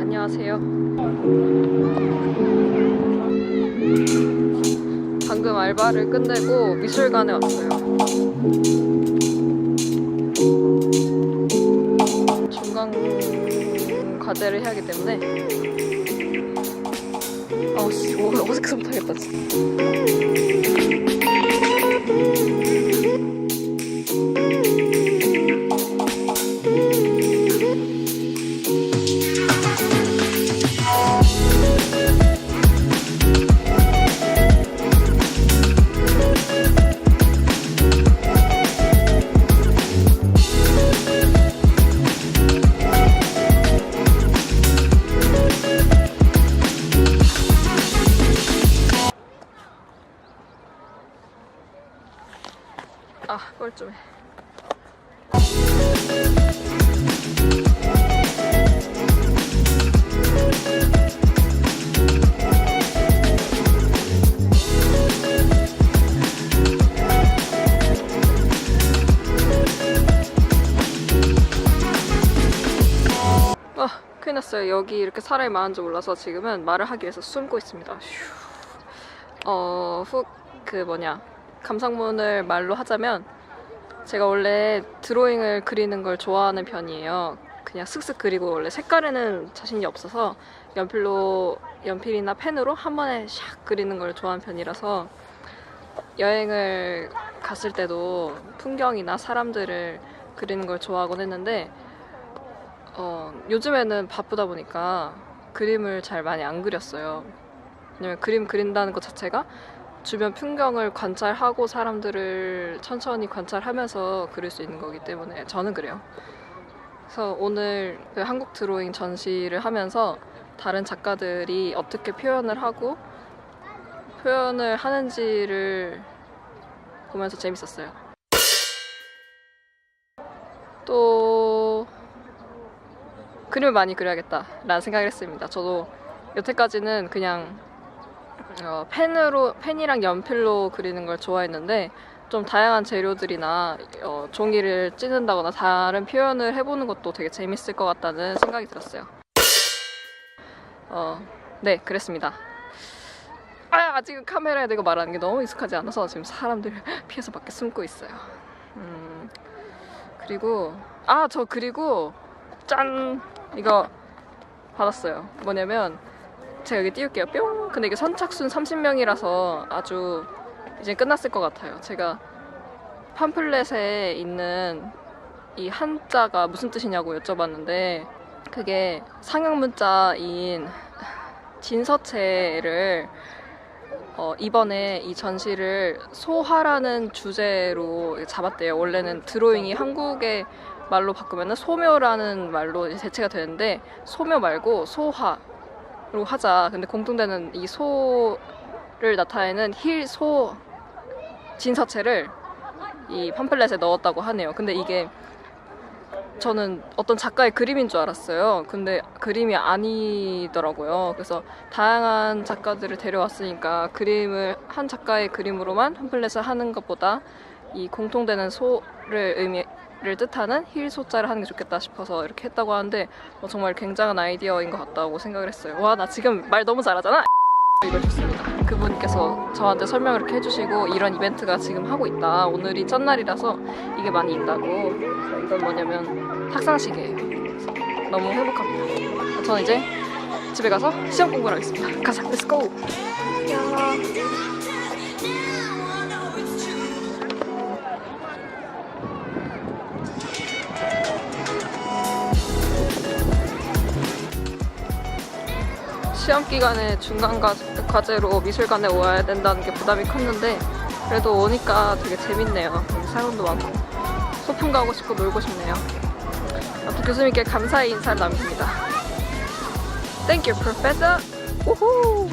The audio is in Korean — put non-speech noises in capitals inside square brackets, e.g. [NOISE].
안녕하세요. 방금 알바를 끝내고 미술관에 왔어요. 중간 과제를 해야 하기 때문에 어씨 어색해서 못하겠다 진짜. 아 뻘쭘해. 아 큰일 났어요. 여기 이렇게 사람이 많은 줄 몰라서 지금은 말을 하기 위해서 숨고 있습니다. 휴. 어, 훅, 그 뭐냐. 감상문을 말로 하자면, 제가 원래 드로잉을 그리는 걸 좋아하는 편이에요. 그냥 슥슥 그리고 원래 색깔에는 자신이 없어서 연필로, 연필이나 펜으로 한 번에 샥 그리는 걸 좋아하는 편이라서 여행을 갔을 때도 풍경이나 사람들을 그리는 걸 좋아하곤 했는데, 어, 요즘에는 바쁘다 보니까 그림을 잘 많이 안 그렸어요. 왜냐면 그림 그린다는 것 자체가 주변 풍경을 관찰하고 사람들을 천천히 관찰하면서 그릴 수 있는 거기 때문에 저는 그래요. 그래서 오늘 그 한국 드로잉 전시를 하면서 다른 작가들이 어떻게 표현을 하고 표현을 하는지를 보면서 재밌었어요. 또 그림을 많이 그려야겠다라는 생각을 했습니다. 저도 여태까지는 그냥 어, 펜으로 펜이랑 연필로 그리는 걸 좋아했는데 좀 다양한 재료들이나 어, 종이를 찌는다거나 다른 표현을 해보는 것도 되게 재밌을 것 같다는 생각이 들었어요. 어, 네, 그랬습니다. 아, 아직 카메라에 대고 말하는 게 너무 익숙하지 않아서 지금 사람들 [LAUGHS] 피해서 밖에 숨고 있어요. 음, 그리고 아, 저 그리고 짠 이거 받았어요. 뭐냐면 제가 여기 띄울게요. 뿅. 근데 이게 선착순 30명이라서 아주 이제 끝났을 것 같아요. 제가 팜플렛에 있는 이 한자가 무슨 뜻이냐고 여쭤봤는데 그게 상형 문자인 진서체를 어, 이번에 이 전시를 소화라는 주제로 잡았대요. 원래는 드로잉이 한국의 말로 바꾸면 소묘라는 말로 대체가 되는데 소묘 말고 소화 로 하자. 근데 공통되는 이 소를 나타내는 힐 소 진서체를 이 팜플렛에 넣었다고 하네요. 근데 이게 저는 어떤 작가의 그림인 줄 알았어요. 근데 그림이 아니더라고요. 그래서 다양한 작가들을 데려왔으니까 그림을 한 작가의 그림으로만 팜플렛을 하는 것보다 이 공통되는 소를 의미 를 뜻하는 힐 소자를 하는 게 좋겠다 싶어서 이렇게 했다고 하는데 어, 정말 굉장한 아이디어인 것 같다고 생각을 했어요. 와 나 지금 말 너무 잘하잖아. [LAUGHS] 이걸 줬습니다. 그분께서 저한테 설명을 이렇게 해주시고 이런 이벤트가 지금 하고 있다. 오늘이 첫날이라서 이게 많이 있다고. 이건 뭐냐면 탁상시계예요. 너무 행복합니다. 저는 이제 집에 가서 시험 공부를 하겠습니다. 가자, 렛츠 고! 시험 기간에 중간 과- 과제로 미술관에 와야 된다는 게 부담이 컸는데 그래도 오니까 되게 재밌네요. 사람도 많고 소풍 가고 싶고 놀고 싶네요. 아무튼 교수님께 감사의 인사를 남깁니다. Thank you, Professor. 우후.